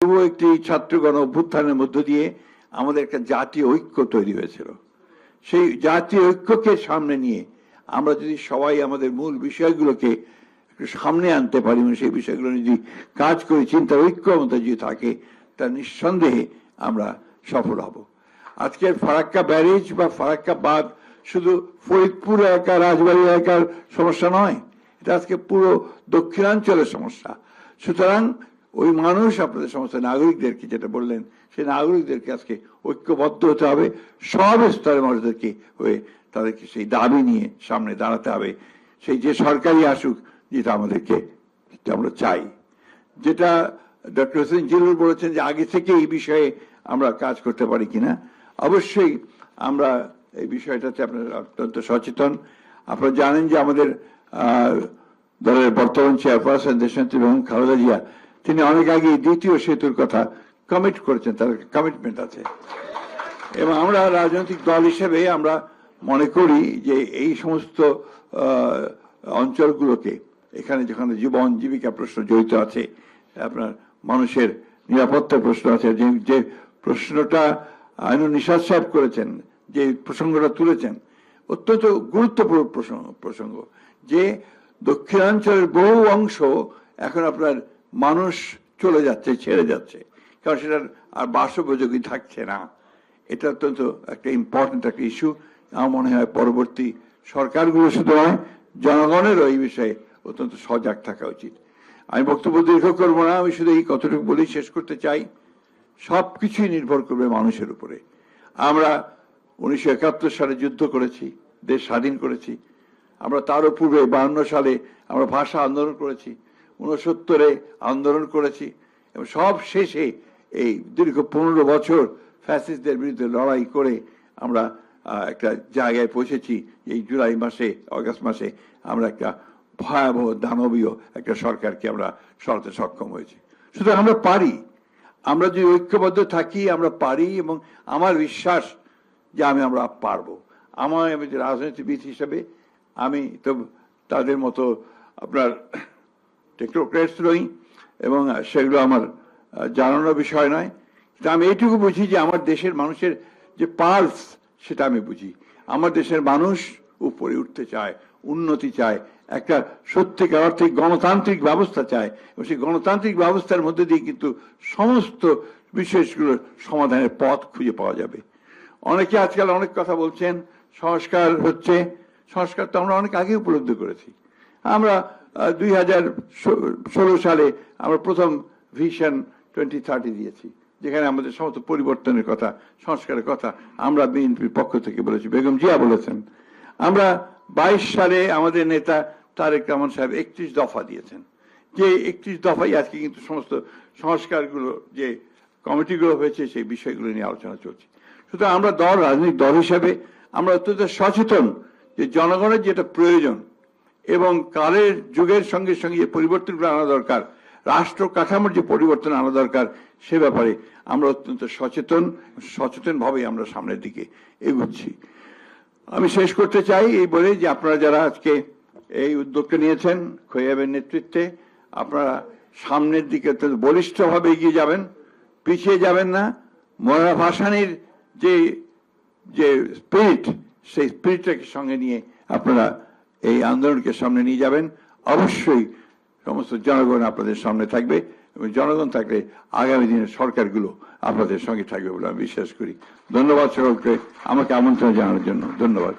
পূর্ব একটি ছাত্রগণ অভ্যুত্থানের মধ্য দিয়ে আমাদের একটা জাতীয় ঐক্য তৈরি হয়েছিল। সেই জাতীয় ঐক্যকে সামনে নিয়ে আমরা যদি সবাই আমাদের মূল বিষয়গুলোকে সামনে আনতে পারি এবং সেই বিষয়গুলো যদি কাজ করি, চিন্তার ঐক্যমতা যদি থাকে তা নিঃসন্দেহে আমরা সফল হব। আজকের ফারাক্কা ব্যারেজ বা ফারাক্কা বাঁধ শুধু ফরিদপুর এলাকা রাজবাড়ী এলাকার সমস্যা নয়, এটা আজকে পুরো দক্ষিণাঞ্চলের সমস্যা। সুতরাং ওই মানুষ আপনাদের সমস্ত নাগরিকদেরকে যেটা বললেন, সেই নাগরিকদেরকে আজকে ঐক্যবদ্ধ হতে হবে, সব স্তরের মানুষদেরকে হয়ে তাদেরকে সেই দাবি নিয়ে সামনে দাঁড়াতে হবে। সেই যে সরকারি আসুক, যেটা আমাদেরকে আমরা চাই। যেটা ডক্টর হোসেন জিল্লুর বলেছেন যে আগে থেকে এই বিষয়ে আমরা কাজ করতে পারি কিনা, অবশ্যই আমরা এই বিষয়টাতে আপনারা অত্যন্ত সচেতন। আপনারা জানেন যে আমাদের দলের বর্তমান চেয়ারপারসন দেশনেত্রী বেগম খালেদা জিয়া তিনি অনেক আগে দ্বিতীয় সেতুর কথা কমিট করেছেন, তার কমিটমেন্ট আছে। এবং আমরা রাজনৈতিক দল হিসেবে আমরা মনে করি যে এই সমস্ত অঞ্চলগুলোকে, এখানে যেখানে জীবন জীবিকা প্রশ্ন জড়িত আছে, আপনার মানুষের নিরাপত্তার প্রশ্ন আছে, যে যে প্রশ্নটা আইনুল নিশাদ সাহেব করেছেন, যে প্রসঙ্গটা তুলেছেন, অত্যন্ত গুরুত্বপূর্ণ প্রসঙ্গ প্রসঙ্গ। যে দক্ষিণাঞ্চলের বহু অংশ এখন আপনার মানুষ চলে যাচ্ছে, ছেড়ে যাচ্ছে। কারণ সেটার আর বাসোপযোগী থাকছে না। এটা অত্যন্ত একটা ইম্পর্টেন্ট একটা ইস্যু আমার মনে হয় পরবর্তী সরকারগুলো শুধু নয়, জনগণেরও এই বিষয়ে অত্যন্ত সজাগ থাকা উচিত। আমি বক্তব্য দীর্ঘ করব না, আমি শুধু এই কতটুকু বলেই শেষ করতে চাই। সবকিছুই নির্ভর করবে মানুষের উপরে। আমরা উনিশশো একাত্তর সালে যুদ্ধ করেছি, দেশ স্বাধীন করেছি। আমরা তারও পূর্বে বাহান্ন সালে আমরা ভাষা আন্দোলন করেছি। উনসত্তরে আন্দোলন করেছি এবং সব শেষে এই দীর্ঘ পনেরো বছর ফ্যাসিস্টদের বিরুদ্ধে লড়াই করে আমরা একটা জায়গায় পৌঁছেছি। এই জুলাই মাসে, অগাস্ট মাসে আমরা একটা ভয়াবহ দানবীয় একটা সরকারকে আমরা সরাতে সক্ষম হয়েছি। সুতরাং আমরা পারি। আমরা যদি ঐক্যবদ্ধ থাকি, আমরা পারি এবং আমার বিশ্বাস যে আমি, আমরা পারব। আমার আমি যে রাজনীতিবিদ হিসেবে আমি তো তাদের মতো আপনার টেকনোক্রেটস নই এবং সেগুলো আমার জানানোর বিষয় নয়। কিন্তু আমি এইটুকু বুঝি যে আমার দেশের মানুষের যে পালস, সেটা আমি বুঝি। আমার দেশের মানুষ উপরে উঠতে চায়, উন্নতি চায়, একটা সত্যিকার অর্থে গণতান্ত্রিক ব্যবস্থা চায়। এবং সেই গণতান্ত্রিক ব্যবস্থার মধ্যে দিয়ে কিন্তু সমস্ত বিষয়গুলোর সমাধানের পথ খুঁজে পাওয়া যাবে। অনেকে আজকাল অনেক কথা বলছেন, সংস্কার হচ্ছে। সংস্কার তো আমরা অনেক আগে উপলব্ধি করেছি। আমরা দুই হাজার ষোলো সালে আমরা প্রথম ভিশন টোয়েন্টি থার্টি দিয়েছি, যেখানে আমাদের সমস্ত পরিবর্তনের কথা, সংস্কারের কথা আমরা বিএনপির পক্ষ থেকে বলেছি। বেগম জিয়া বলেছেন, আমরা বাইশ সালে আমাদের নেতা তারেক রহমান সাহেব একত্রিশ দফা দিয়েছেন। যে একত্রিশ দফাই আজকে কিন্তু সমস্ত সংস্কারগুলো, যে কমিটিগুলো হয়েছে, সেই বিষয়গুলো নিয়ে আলোচনা চলছে। সুতরাং আমরা দল, রাজনৈতিক দল হিসাবে আমরা অত্যন্ত সচেতন যে জনগণের যেটা প্রয়োজন এবং কালের যুগের সঙ্গে সঙ্গে যে পরিবর্তনগুলো আনা দরকার, রাষ্ট্র কাঠামোর যে পরিবর্তন আনা দরকার, সে ব্যাপারে আমরা অত্যন্ত সচেতন সচেতনভাবে আমরা সামনের দিকে এগুচ্ছি। আমি শেষ করতে চাই এই বলে যে আপনারা যারা আজকে এই উদ্যোগটা নিয়েছেন, খৈয়াবের নেতৃত্বে, আপনারা সামনের দিকে অত্যন্ত বলিষ্ঠভাবে এগিয়ে যাবেন, পিছিয়ে যাবেন না। মরা ভাসানির যে যে স্পিরিট সেই স্পিরিটটাকে সঙ্গে নিয়ে আপনারা এই আন্দোলনকে সামনে নিয়ে যাবেন। অবশ্যই সমস্ত জনগণ আপনাদের সামনে থাকবে এবং জনগণ থাকলে আগামী দিনের সরকারগুলো আপনাদের সঙ্গে থাকবে বলে আমি বিশ্বাস করি। ধন্যবাদ সকলকে। আমাকে আমন্ত্রণ জানানোর জন্য ধন্যবাদ।